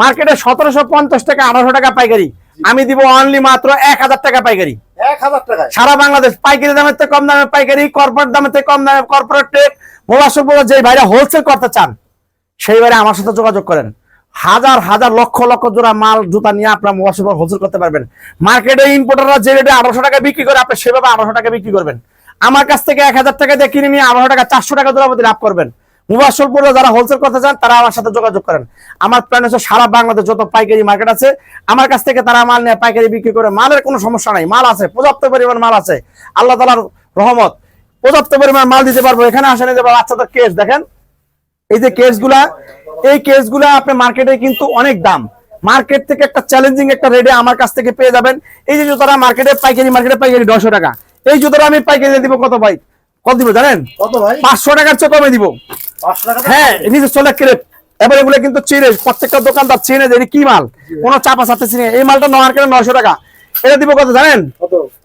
মার্কেটে সতেরোশো পঞ্চাশ টাকা আঠারোশো টাকা পাইকারি। আমি দিব অনলি মাত্র এক হাজার টাকা পাইকারি। এক হাজার টাকায়? সারা বাংলাদেশ পাইকারি দামের থেকে কম দামে পাইকারি কর্পোরেট দামের থেকে কম দামে কর্পোরেট টেপ সম্পর্ক যে ভাইরা হোলসেল করতে চান সেই ভাইরা আমার সাথে যোগাযোগ করেন। হাজার হাজার লক্ষ লক্ষ জোড়া মাল জুতা নিয়ে আপনার সম্পর্ক হোলসেল করতে পারবেন। মার্কেটে ইম্পোর্টাররা যে রেটে আঠারোশো টাকা বিক্রি করে আপনি সেভাবে আঠারোশো টাকা বিক্রি করবেন। আমার কাছ থেকে এক হাজার টাকা দিয়ে কিনে নিয়ে আঠারোশো টাকা চারশো টাকা জোড়া লাভ করবেন। মুবাসলপুরে যারা হোলসেল করতে চান তারা আমার সাথে যোগাযোগ করেন। আমার প্ল্যান হচ্ছে সারা বাংলাদেশ যত পাইকারি মার্কেট আছে আমার কাছ থেকে তারা মাল নিয়ে পাইকারি বিক্রি করে মালের কোনো সমস্যা নাই মাল আছে পর্যাপ্ত পরিমাণ মাল আছে আল্লাহ তালার রহমত পর্যাপ্ত পরিমাণ মাল দিতে পারব এখানে আসেন যে বাচ্চাদের কেস দেখেন এই যে কেসগুলা এই কেসগুলা আপনার মার্কেটে কিন্তু অনেক দাম। মার্কেট থেকে একটা চ্যালেঞ্জিং একটা রেটে আমার কাছ থেকে পেয়ে যাবেন। এই যে জুতোটা মার্কেটে পাইকারি মার্কেটে পাইকারি নশো টাকা। এই জুতোটা আমি পাইকারি দিব কত ভাই? কত দিব জানেন? কত ভাই? পাঁচশো টাকার চেয়ে কমে দিব। হ্যাঁ নিজে চলে ক্রেপ এবার এগুলো কিন্তু চিনে প্রত্যেকটা দোকানদার চিনে যে কি মাল? কোন চাপা সাথে চিনে। এই মালটা মার্কেটে নয়শো টাকা। এটা দিব কত জানেন?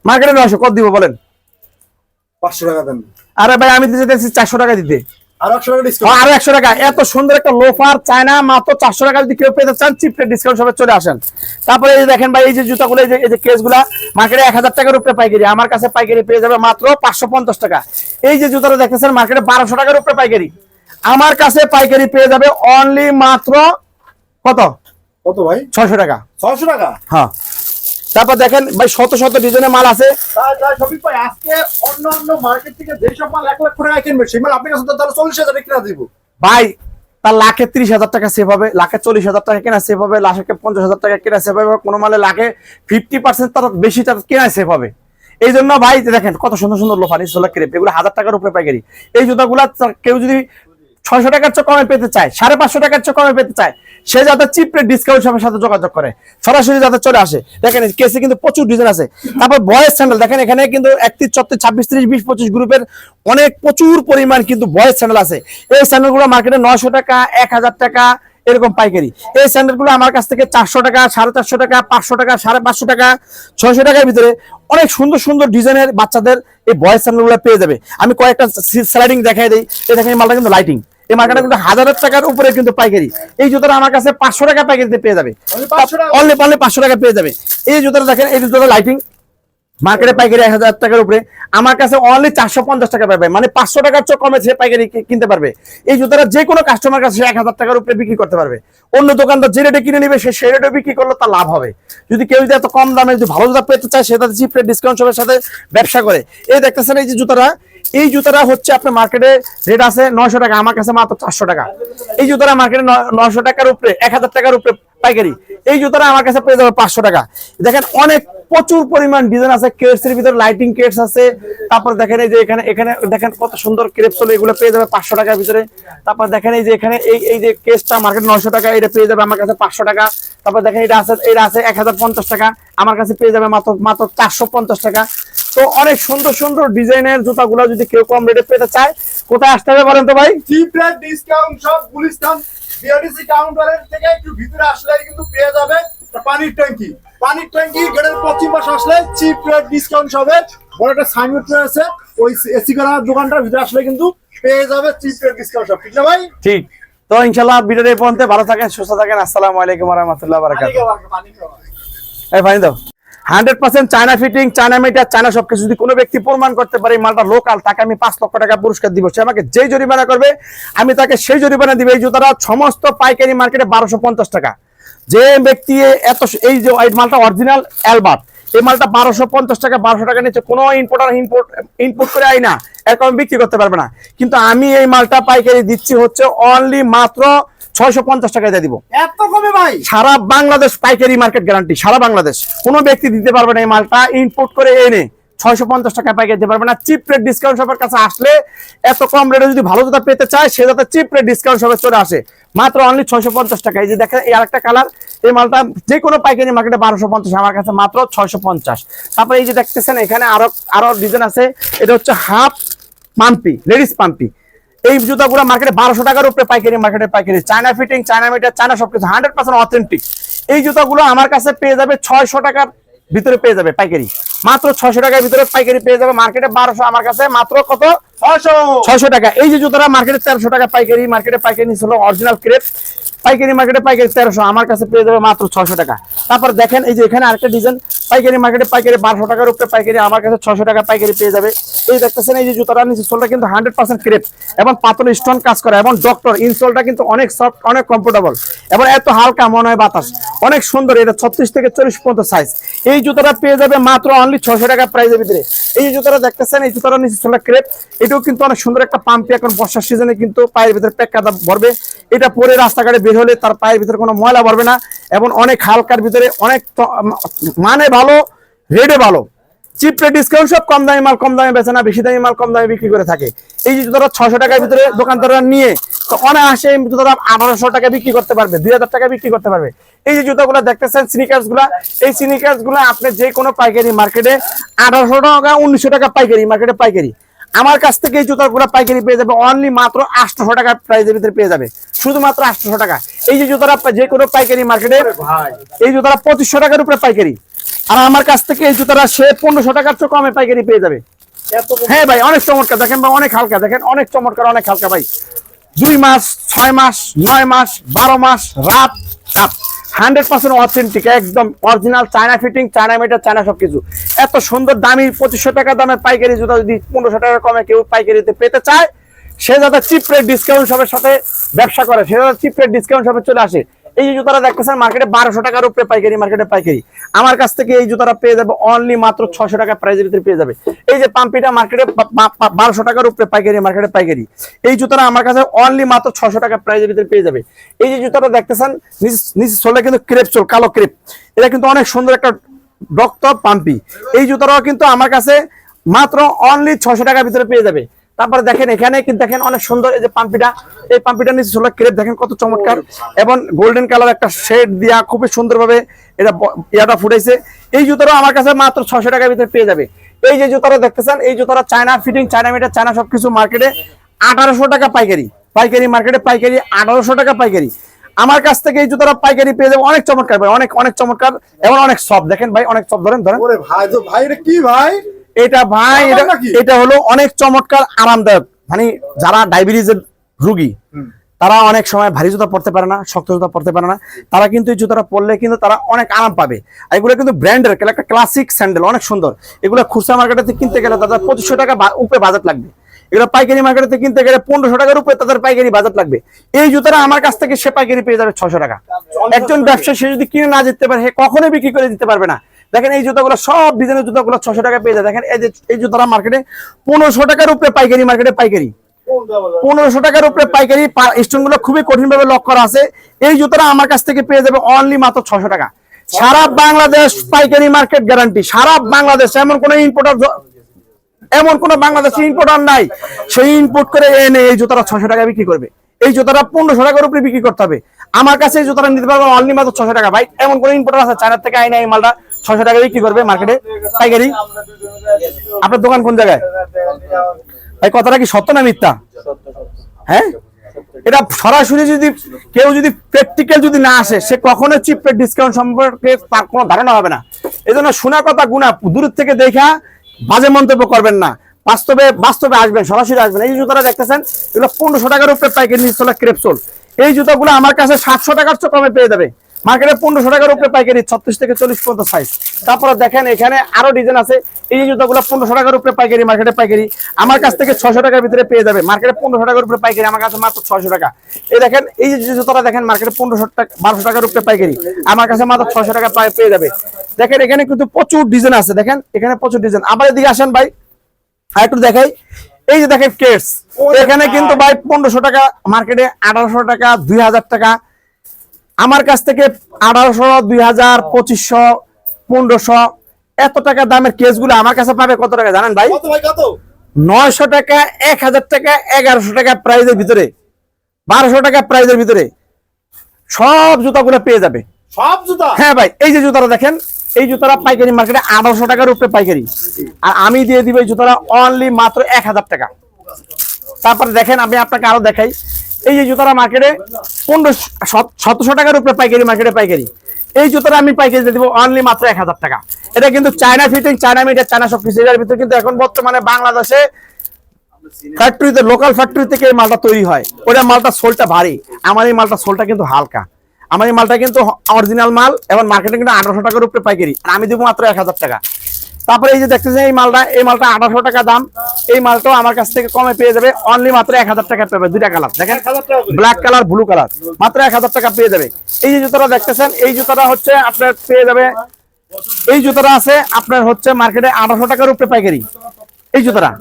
মার্কেটে নয়শো কত দিব বলেন? পাঁচশো টাকা দেন। আরে ভাই আমি দিতে চাইছি চারশো টাকা দিতে। আর একশো টাকা ও, ডিসকাউন্ট আরও একশো টাকা। এত সুন্দর একটা লোফার চায়না মাত্র চারশো টাকা যদি কেউ পেতে চান চিপ ডিসকাউন্ট সবাই চলে আসেন। তারপরে এই দেখেন ভাই এই যে জুতাগুলো এই যে এই যে কেসগুলা মার্কেটে এক হাজার টাকার উপরে পাইকারি। আমার কাছে পাইকারি পেয়ে যাবে মাত্র পাঁচশো পঞ্চাশ টাকা। এই যে জুতাটা দেখতেছেন মার্কেটে বারোশো টাকার উপরে পাইকারি। আমার কাছে পাইকারি পেয়ে যাবে অনলি মাত্র কত? কত ভাই? ছয়শো টাকা। ছয়শো টাকা? হ্যাঁ। তারপর দেখেন ভাই শত শত ডিজাইনের মাল আছে। আজকে অন্য অন্য মার্কেট থেকে যেসব মাল এক লাখ টাকা কিনবে সেই মাল আপনি কাছে তাহলে চল্লিশ হাজার কিনা দিব। ভাই তার লাখে ত্রিশ হাজার টাকা সেভ হবে লাখে চল্লিশ হাজার টাকা কেনা সেভ হবে লাখে পঞ্চাশ হাজার টাকা কেনা সেভ হবে কোনো মালে লাখে ফিফটি পার্সেন্ট তার বেশি তার কেনা সেভ হবে। এই জন্য ভাই দেখেন কত সুন্দর সুন্দর লোফানি সোলা ক্রেপ এগুলো হাজার টাকার উপরে পাইকারি। এই জুতাগুলা কেউ যদি ছয়শো টাকার চেয়ে কমে পেতে চায়, সাড়ে পাঁচশো টাকার চেয়ে কমে পেতে চায়, সে যাতে চিপ ডিসকাউন্ট সবের সাথে যোগাযোগ করে, সরাসরি যাতে চলে আসে। দেখেন কেসে কিন্তু প্রচুর ডিজাইন আছে। তারপর বয়েস স্যান্ডেল দেখেন এখানে কিন্তু একত্রিশ, চত্রিশ, ছাব্বিশ, ত্রিশ, বিশ, পঁচিশ গ্রুপের অনেক প্রচুর পরিমাণ কিন্তু বয়েস স্যান্ডেল আছে। এই স্যান্ডেলগুলো মার্কেটে নয়শো টাকা, এক হাজার টাকা এরকম পাইকারি। এই স্যান্ডেলগুলো আমার কাছ থেকে চারশো টাকা, সাড়ে চারশো টাকা, পাঁচশো টাকা, সাড়ে পাঁচশো টাকা, ছয়শো টাকার ভিতরে অনেক সুন্দর সুন্দর ডিজাইনের বাচ্চাদের এই বয়েস স্যান্ডেলগুলো পেয়ে যাবে। আমি কয়েকটা স্লাইডিং দেখাই দিই। এই দেখেন মালটা কিন্তু লাইটিং এই মার্কেটে কিন্তু হাজারের টাকার উপরে কিন্তু পাইকারি। এই জুতোটা আমার কাছে পাঁচশো টাকা পাইকারিতে পেয়ে যাবে। Only 500 টাকা? অনলি অনলি পাঁচশো টাকা পেয়ে যাবে। এই জুতোটা দেখেন এই জুতোটা লাইটিং মার্কেটে পাইকারি এক হাজার টাকার উপরে। আমার কাছে অনলি চারশো পঞ্চাশ টাকা পাবে। মানে পাঁচশো টাকার চেয়ে কমে সে পাইকারি কিনতে পারবে। এই জুতোটা যে কোনো কাস্টমার কাছে এক হাজার টাকার উপরে বিক্রি করতে পারবে। অন্য দোকানদার যে রেটে কিনে নিবে সে সেই রেটে বিক্রি করলে তার লাভ হবে। যদি কেউ যদি এত কম দামে যদি ভালো জুতা পেতে চায় সেটা চিপ রেট ডিসকাউন্ট সবের সাথে ব্যবসা করে। এই দেখতেছেন এই যে জুতাটা। এই জুতাটা হচ্ছে আপনার মার্কেটে রেট আছে নয়শো টাকা, আমার কাছে মাত্র চারশো টাকা। এই জুতাটা মার্কেটে নয়শো টাকার উপরে, এক হাজার টাকার উপরে পাইকারি। এই জুতাটা আমার কাছে পেয়ে যাবে পাঁচশো টাকা। দেখেন, অনেক প্রচুর পরিমাণ ডিজাইন আছে কেটস এর ভিতরে লাইটিং কেটস আছে। তারপর দেখেন এই যে এখানে এখানে দেখেন কত সুন্দর ক্রেপস হলো, এগুলো পেয়ে যাবে পাঁচশো টাকার ভিতরে। তারপর দেখেন এই যে এখানে, এই এই যে কেসটা মার্কেট নয়শো টাকা, এটা পেয়ে যাবে আমার কাছে পাঁচশো টাকা। তারপর দেখেন এটা আছে এটা আছে এক হাজার পঞ্চাশ টাকা, আমার কাছে পেয়ে যাবে মাত্র মাত্র চারশো পঞ্চাশ টাকা। তো অনেক সুন্দর সুন্দর ডিজাইনের জুতাগুলো যদি কেউ কম রেটে পেতে চায় কোথায় আসতে হবে বলেন তো ভাই? চিপ রেট ডিসকাউন্ট সব গুলিস্তান বিআরডিসি কাউন্টারের থেকে একটু ভিতরে আসলে কিন্তু পেয়ে যাবে পানির ট্যাঙ্কি। পানির ট্যাঙ্কি গেটের পশ্চিম পাশে আসলে চিপ রেট ডিসকাউন্ট বড় একটা সাইনবোর্ড রয়েছে ওই এসি করা দোকানটার ভিতরে আসলে কিন্তু পেয়ে যাবে চিপ রেট ডিসকাউন্ট সব। ঠিক না ভাই? ঠিক। তো ভিডিওটা এই পর্যন্ত ভালো থাকেন সুস্থ থাকেন আসসালামু আলাইকুম রহমতুল্লাহ এই দাও। Hundred percent China fitting, China meter, China সবকিছু যদি কোনো ব্যক্তি প্রমাণ করতে পারে মালটা লোকাল তাকে আমি পাঁচ লক্ষ টাকা পুরস্কার দিব। সে আমাকে যেই জরিমানা করবে, আমি তাকে সেই জরিমানা দিব। এই জুতাটা সমস্ত পাইকারি মার্কেটে বারোশো পঞ্চাশ টাকা। যে ব্যক্তি এত এই যে মালটা অরিজিনাল অ্যালবার্ট এই মালটা বারোশো পঞ্চাশ টাকা, বারোশো টাকা নিচে কোনো ইম্পোর্টার ইম্পোর্ট ইনপুট করে আই না। এরকম বিক্রি করতে পারবে না। কিন্তু আমি এই মালটা পাইকারি দিচ্ছি হচ্ছে অনলি মাত্র ছয়শো পঞ্চাশ টাকায় দিয়ে দিব। এত কমে ভাই? সারা বাংলাদেশ পাইকারি মার্কেট গ্যারান্টি সারা বাংলাদেশ। কোনো ব্যক্তি দিতে পারবে না এই মালটা ইম্পোর্ট করে এনে ছয়শো পঞ্চাশ টাকা পাইকারি দিতে পারবে না। চিপ রেট ডিসকাউন্ট শপের কাছে আসলে এত কম রেটে যদি ভালো জুতা পেতে চায় সে যাতে চিপ রেট ডিসকাউন্ট শপে চলে আসে। মাত্র অনলি ছয়শো পঞ্চাশ টাকা। এই যে দেখেন এই আরেকটা কালার এই মালটা যে কোনো পাইকারি মার্কেটে বারোশো পঞ্চাশ আমার কাছে মাত্র ছয়শো পঞ্চাশ। তারপরে এই যে দেখতেছেন এখানে আরও আরও ডিজাইন আছে। এটা হচ্ছে হাফ পাম্পি লেডিস পাম্পি এই জুতাগুলো মার্কেটে বারোশো টাকার উপরে পাইকারি মার্কেটে পাইকারি। China fitting China meter China সবকিছু হান্ড্রেড পার্সেন্ট অথেন্টিক এই জুতাগুলো আমার কাছে পেয়ে যাবে ছয়শো টাকার ভিতরে পেয়ে যাবে পাইকারি। মাত্র ছয়শো টাকার ভিতরে পাইকারি পেয়ে যাবে মার্কেটে বারোশো আমার কাছে মাত্র কত? ছয়শো। টাকা। এই যে জুতোটা মার্কেটে তেরোশো টাকা পাইকারি মার্কেটে পাইকারি নিচ্ছে হলো অরিজিনাল ক্রেপ পাইকারি মার্কেটে পাইকারি তেরোশো আমার কাছে পেয়ে যাবে মাত্র ছয়শো টাকা। তারপর দেখেন এই যে এখানে আরেকটা ডিজাইন পাইকারি মার্কেটে পাইকারি বারোশো টাকার উপরে পাইকারি আমার কাছে ছশো টাকা পাইকারি পেয়ে যাবে। এই দেখতেছেন, এই যে জুতাটা নিচে সোলটা কিন্তু হান্ড্রেড পার্সেন্ট ক্রেপ এবং পাতল স্টোন কাজ করে এবং ডক্টর ইনসোলটা কিন্তু অনেক সফট অনেক কমফোর্টেবল এবং এত হালকা মনে হয় বাতাস। অনেক সুন্দর, এটা ছত্রিশ থেকে চল্লিশ পর্যন্ত সাইজ এই জুতোটা পেয়ে যাবে মাত্র অনলি ছশো টাকা প্রাইজের ভিতরে। এই জুতোটা দেখতেছেন, এই জুতোটা নিচে ছোটা ক্রেপ এটাও কিন্তু অনেক সুন্দর একটা পাম্পি এখন বর্ষার সিজনে কিন্তু পায়ের ভিতরে প্যাক কাদা ভরবে। এটা পরে রাস্তাঘাটে বের হলে তার পায়ের ভিতরে কোনো ময়লা ভরবে না। এবং অনেক হালকার ভিতরে অনেক মানে ভালো রেডে ভালো। চিপ ডিসকাউন্ট সব কম দামি মাল কম দামে বেচে না বেশি দামি মাল কম দামে বিক্রি করে থাকে। এই যে জুতোটা ছশো টাকার ভিতরে দোকানদাররা নিয়ে তো অনায়াসে এই জুতোটা আঠারোশো টাকা বিক্রি করতে পারবে দুই হাজার টাকা বিক্রি করতে পারবে। এই যে জুতোগুলো দেখতেছেন স্নিকার্সগুলা এই স্নিকার্সগুলা আপনি যে কোনো পাইকারি মার্কেটে আঠারোশো টাকা উনিশশো টাকা পাইকারি মার্কেটে পাইকারি। আমার কাছ থেকে এই জুতাগুলো পাইকারি পেয়ে যাবে অনলি মাত্র আটশো টাকা প্রাইজের ভিতরে পেয়ে যাবে। শুধুমাত্র আটশো টাকা। এই যে জুতোটা যে কোনো পাইকারি মার্কেটে এই জুতাটা পঁচিশশো টাকার উপরে পাইকারি। আর আমার কাছ থেকে এই জুতাটা সে পনেরোশো টাকার চেয়ে কমে পাইকারি পেয়ে যাবে। হ্যাঁ ভাই অনেক চমৎকার। দেখেন ভাই অনেক হালকা। দেখেন অনেক চমৎকার অনেক হালকা ভাই। দুই মাস ছয় মাস নয় মাস বারো মাস রাত কাপ হান্ড্রেড পার্সেন্ট অথেন্টিক একদম original China fitting China meter China সবকিছু। এত সুন্দর দামি পঁচিশশো টাকা দামের পাইকারি জুতা যদি পনেরোশো টাকা কমে কেউ পাইকারিতে পেতে চায় সে যাতে চিপ রেট ডিসকাউন্ট শপের সাথে ব্যবসা করে সে যাতে চিপ রেট ডিসকাউন্ট শপে চলে আসে। এই জুতাটা দেখতেছেন মার্কেটে বারোশো টাকার উপরে পাইকারি মার্কেটে পাইকারি। আমার কাছ থেকে এই জুতাটা পেয়ে যাবে অনলি মাত্র ছশো টাকা প্রাইজের ভিতরে পেয়ে যাবে। এই যে পাম্পিটা মার্কেটে বারোশো টাকার উপরে পাইকারি মার্কেটে পাইকারি। এই জুতাটা আমার কাছে অনলি মাত্র ছশো টাকা প্রাইজের ভিতরে পেয়ে যাবে। এই যে জুতাটা দেখতেছেন, নিচ- চলে কিন্তু ক্রেপ চোল, কালো ক্রেপ এটা কিন্তু অনেক সুন্দর একটা রক্ত পাম্পি। এই জুতাটাও কিন্তু আমার কাছে মাত্র অনলি ছশো টাকার ভিতরে পেয়ে যাবে। তারপরে দেখেন এখানে কিন্তু দেখেন অনেক সুন্দর এই যে পাম্পিটা। এই পাম্পিটা নিচে ষোলো ক্রেপ, দেখেন কত চমৎকার। এবং গোল্ডেন কালার একটা শেড দিয়া খুবই সুন্দরভাবে এটা ইয়াটা ফুটাইছে। এই জুতোটা আমার কাছে মাত্র ছশো টাকার ভিতরে পেয়ে যাবে। এই যে জুতোটা দেখতেছেন, এই জুতোটা China fitting China meter China সবকিছু মার্কেটে আঠারোশো টাকা পাইকারি। পাইকারি মার্কেটে পাইকারি আঠারোশো টাকা পাইকারি। আমার কাছ থেকে এই জুতোটা পাইকারি পেয়ে যাবে। অনেক চমৎকার ভাই, অনেক অনেক চমৎকার এবং অনেক সফট দেখেন ভাই, অনেক সফট ধরেন ধরেন। ভাই ভাই কি ভাই? এটা ভাই এটা হলো অনেক চমৎকার আরামদায়ক। মানে যারা ডায়াবেটিসের রুগী তারা অনেক সময় ভারী জুতা পড়তে পারে না শক্ত জুতা পড়তে পারে না। তারা কিন্তু এই জুতাটা পরলে কিন্তু তারা অনেক আরাম পাবে। আর এগুলো কিন্তু ব্র্যান্ডের একটা ক্লাসিক স্যান্ডেল অনেক সুন্দর। এগুলো খুচরা মার্কেটে কিনতে গেলে তাদের পঁচিশশো টাকা উপরে বাজেট লাগবে। এগুলো পাইকারি মার্কেটে কিনতে গেলে পনেরোশো টাকার উপরে তাদের পাইকারি বাজেট লাগবে। এই জুতাটা আমার কাছ থেকে সে পাইকারি পেয়ে যাবে ছশো টাকা। একজন ব্যবসায়ী সে যদি কিনে না যেতে পারে কখনোই বিক্রি করে দিতে পারবে না। দেখেন এই জুতাগুলো সব ডিজাইনের জুতাগুলো ছশো টাকা পেয়ে যায়। দেখেন এই যে, এই জুতাটা মার্কেটে পনেরোশো টাকার উপরে পাইকারি মার্কেটে পাইকারি। পনেরোশো টাকার উপরে পাইকারি স্টোনগুলো খুবই কঠিন ভাবে লক করা আছে। এই জুতোটা আমার কাছ থেকে পেয়ে যাবে অনলি মাত্র ছশো টাকা। সারা বাংলাদেশ পাইকারি মার্কেট গ্যারান্টি সারা বাংলাদেশ, এমন কোন ইম্পোর্টার এমন কোন বাংলাদেশে ইম্পোর্টার নাই। সেই ইম্পোর্ট করে এনে এই জুতোটা ছশো টাকা বিক্রি করবে। এই জুতোটা পনেরোশো টাকার উপরে বিক্রি করতে হবে। আমার কাছে এই জুতোটা নিতে পারবে অনলি মাত্র ছশো টাকা। ভাই, এমন কোন ইম্পোর্টার আছে চায়নার থেকে আইনে এই মালটা ছশো টাকা বিক্রি করবে মার্কেটে পাইকারি? আপনার দোকান কোন জায়গায়? ভাই, কথাটা কি সত্য না মিথ্যা? হ্যাঁ? এটা সরাসরি যদি কেউ যদি প্র্যাকটিক্যাল যদি না আসে, সে কখনো চিপ ডিসকাউন্ট সম্পর্কে তার কোনো ধারণা হবে না। এই জন্য শোনা কথা গুণা, দূর থেকে দেখা, বাজে মন্তব্য করবেন না। বাস্তবে বাস্তবে আসবেন, সরাসরি আসবেন। এই জুতোটা দেখতেছেন, এগুলো পনেরোশো টাকার উপরে পাইকারি নিচতলা ক্রেপসোল এই জুতোগুলো আমার কাছে সাতশো টাকার চেয়ে কমে পেয়ে যাবে। মার্কেটে পনেরোশো টাকার উপরে পাইকারি, ছত্রিশ থেকে চল্লিশ পর্যন্ত সাইজ তারপরে দেখেন, এখানে আরও ডিজাইন আছে। এই যে জুতোগুলো পনেরোশো টাকার উপরে পাইকারি, মার্কেটে পাইকারি, আমার কাছ থেকে ছশো টাকার ভিতরে পেয়ে যাবে। মার্কেটে পনেরোশো টাকার উপরে পাইকারি, আমার কাছে মাত্র ছশো টাকা। এই দেখেন, এই যে জুতোটা দেখেন, মার্কেটে পনেরোশো টাকা, বারোশো টাকার উপরে পাইকারি। আমার কাছে মাত্র ছশো টাকা পেয়ে যাবে। দেখেন, এখানে কিন্তু প্রচুর ডিজাইন আছে। দেখেন, এখানে প্রচুর ডিজাইন আবার এদিকে আসেন ভাই আর একটু দেখাই। এই যে দেখেন ওরে এখানে কিন্তু ভাই পনেরোশো টাকা, মার্কেটে আঠারোশো টাকা, দুই হাজার টাকা আমার কাছ থেকে আঠারোশো দুই হাজার পঁচিশশো পনেরোশো এত টাকা দামের কেসগুলো আমার কাছে পাবে? কত টাকা জানেন ভাই? নয়শো টাকা এক হাজার টাকা এগারোশো টাকা প্রাইজের ভিতরে। বারোশো টাকা প্রাইজের ভিতরে। সব জুতাগুলো পেয়ে যাবে। সব জুতা? হ্যাঁ ভাই এই যে জুতাটা দেখেন এই জুতাটা পাইকারি মার্কেটে আঠারোশো টাকার উপরে পাইকারি। আর আমি দিয়ে দিব এই জুতাটা অনলি মাত্র এক হাজার টাকা। তারপরে দেখেন আমি আপনাকে আরও দেখাই। এই যে জুতাটা মার্কেটে পনেরো সতেরোশো টাকার উপরে পাইকারি মার্কেটে পাইকারি। এই জুতাটা আমি পাইকারি দিব অনলি মাত্র এক হাজার টাকা। এটা কিন্তু China fitting China media China সব কিছু, এটার ভিতরে কিন্তু এখন বর্তমানে বাংলাদেশে ফ্যাক্টরিতে লোকাল ফ্যাক্টরি থেকে এই মালটা তৈরি হয়। ওটা মালটা সোলটা ভারী। আমার এই মালটা সোলটা কিন্তু হালকা। আমার এই মালটা কিন্তু অরিজিনাল মাল এবং মার্কেটে কিন্তু আঠারোশো টাকার উপরে পাইকারি। আর আমি দেবো মাত্র এক হাজার টাকা। তারপরে এই যে দেখতেছেন এই মালটা এই মালটা আঠারোশো টাকা দাম। এই মালটাও আমার কাছ থেকে কমে পেয়ে যাবে। অনলি মাত্র এক হাজার টাকা পাবে দুইটা কালার দেখেন। ব্ল্যাক কালার ব্লু কালার মাত্র এক হাজার টাকা পেয়ে যাবে। এই যে জুতোটা দেখতেছেন এই জুতোটা হচ্ছে আপনার পেয়ে যাবে। এই জুতোটা আছে আপনার হচ্ছে মার্কেটে আঠারোশো টাকার উপরে পাইকারি। এই জুতোটা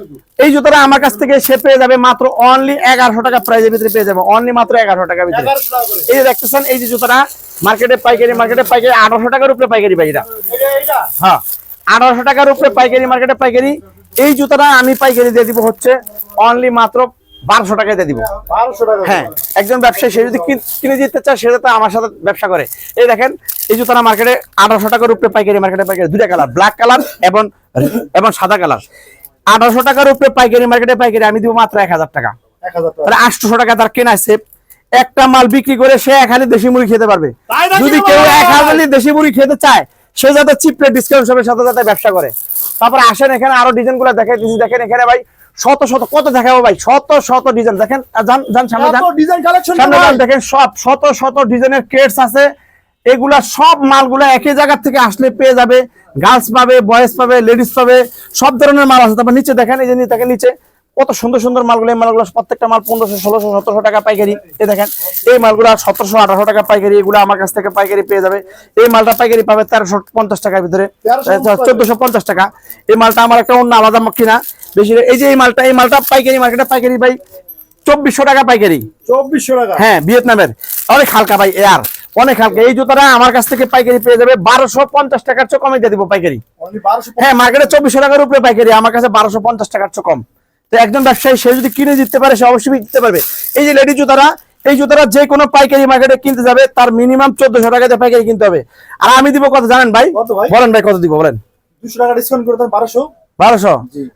এই জুতোটা আমার কাছ থেকে সে পেয়ে যাবে মাত্র অনলি এগারোশো টাকা প্রাইজের ভিতরে পেয়ে যাবে। অনলি মাত্র এগারোশো টাকার ভিতরে। টাকা করে। এই যে দেখতেছেন এই যে জুতোটা মার্কেটে পাইকারি মার্কেটে পাইকারি আঠারোশো টাকার উপরে পাইকারি পাই এটা এইটা, এইটা? হ্যাঁ। আঠারোশো টাকার উপরে পাইকারি মার্কেটে পাইকারি। এই জুতোটা আমি পাইকারি দিয়ে দিব হচ্ছে অনলি মাত্র বারোশো টাকায় দিয়ে দিব। টাকা হ্যাঁ একজন ব্যবসায়ী সে যদি কিনে যেতে চায় সে তো আমার সাথে ব্যবসা করে। এই দেখেন এই জুতাটা মার্কেটে আঠারোশো টাকার উপরে পাইকারি মার্কেটে পাইকারি দুইটা কালার ব্ল্যাক কালার এবং এবং সাদা কালার আঠারোশো টাকার উপরে পাইকারি মার্কেটে পাইকারি আমি দিব মাত্র এক হাজার টাকা। হাজার। তাহলে আটশোশো টাকা তার কেনা সেফ একটা মাল বিক্রি করে সে এক হালি দেশি মুড়ি খেতে পারবে। যদি কেউ এক হালি দেশি মুড়ি খেতে চায় সে যাতে চিপ রেট ডিসকাউন্ট সবের সাথে সাথে ব্যবসা করে। তারপর আসেন এখানে আরও ডিজাইনগুলো দেখাই দিচ্ছি দেখেন এখানে ভাই শত শত কত দেখাবো ভাই? শত শত ডিজাইন দেখেন যান সামনে যান। দেখেন সব শত শত ডিজাইনের ক্রেটস আছে। এগুলা সব মালগুলা একই জায়গা থেকে আসলে পেয়ে যাবে। গার্লস পাবে বয়েজ পাবে লেডিস পাবে সব ধরনের মাল আছে। তারপর নিচে দেখেন এই যে দেখেন নিচে। কত সুন্দর সুন্দর মালগুলো এই মালগুলো প্রত্যেকটা মাল পনেরোশো ষোলোশো সতেরোশো টাকা পাইকারি। এই দেখেন এই মালগুলো সতেরোশো আঠারোশো টাকা পাইকারি এগুলো আমার কাছ থেকে পাইকারি পেয়ে যাবে। এই মালটা পাইকারি পাবে তেরোশো পঞ্চাশ টাকার ভিতরে চোদ্দশো পঞ্চাশ টাকা। এই মালটা আমার একটা অন্য আলাদা কিনা বেশি এই যে এই মালটা এই মালটা পাইকারি মার্কেটে পাইকারি ভাই চব্বিশশো টাকা পাইকারি। চব্বিশশো টাকা। হ্যাঁ ভিয়েতনামের। অনেক হালকা ভাই এয়ার অনেক হালকা। এই জুতাটা আমার কাছ থেকে পাইকারি পেয়ে যাবে বারোশো পঞ্চাশ টাকার চেয়ে কমে দিয়ে দিব পাইকারি। হ্যাঁ মার্কেটে চব্বিশশো টাকার উপরে পাইকারি আমার কাছে বারোশো পঞ্চাশ টাকার চেয়ে কম। তো একজন ব্যবসায়ী সে যদি কিনে দিতে পারে সে অবশ্যই দিতে পারবে। এই যে লেডি জুতারা এই জুতারা যে কোনো পাইকারি মার্কেটে কিনতে যাবে তার মিনিমাম চোদ্দশো টাকাতে পাইকারি কিনতে হবে। আর আমি দিব কত জানেন ভাই? কত ভাই? বলেন ভাই কত দিব বলেন। দুশো টাকা ডিসকাউন্ট করে বারোশো। বারোশো?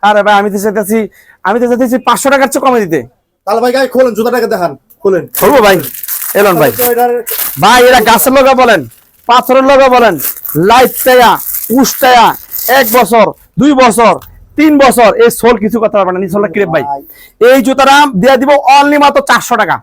আরে ভাই আমি তো চাইতেছি আমি তো চাইতেছি পাঁচশো টাকার চেয়ে কমে দিতে। তাহলে ভাই গায়ে খোলেন জুতাটাকে দেখান খোলেন। বলব ভাই এলন ভাই। ভাই এরা গাছের লগা বলেন পাথরের লগা বলেন লাইট টায়া উস টায়া এক বছর দুই বছর তিন বছর এই সোল কিছু কথা পারবে না নিচলটা কিরে ভাই। এই জুতাটা দিয়ে দিব অনলি মাত্র চারশো টাকা।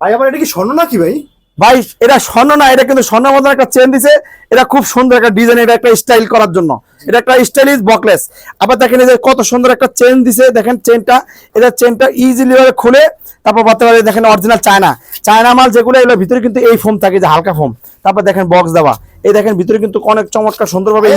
ভাই আবার এটা কি স্বর্ণ নাকি ভাই? ভাই এটা স্বর্ণ না এটা কিন্তু স্বর্ণের মতন একটা চেন দিছে। এটা খুব সুন্দর একটা ডিজাইন এটা একটা স্টাইল করার জন্য। এটা একটা স্টাইলিশ বকলেস আবার দেখেন এই যে কত সুন্দর একটা চেন দিছে দেখেন চেনটা এটা চেনটা ইজিলি ভাবে খুলে তারপর বলতে পারে দেখেন অরিজিনাল চায়না চায়না মাল যেগুলো এগুলো ভিতরে কিন্তু এই ফোম থাকে যে হালকা ফোম তারপর দেখেন বক্স দেওয়া। এই দেখেন ভিতরে কিন্তু অনেক চমৎকার সুন্দরভাবে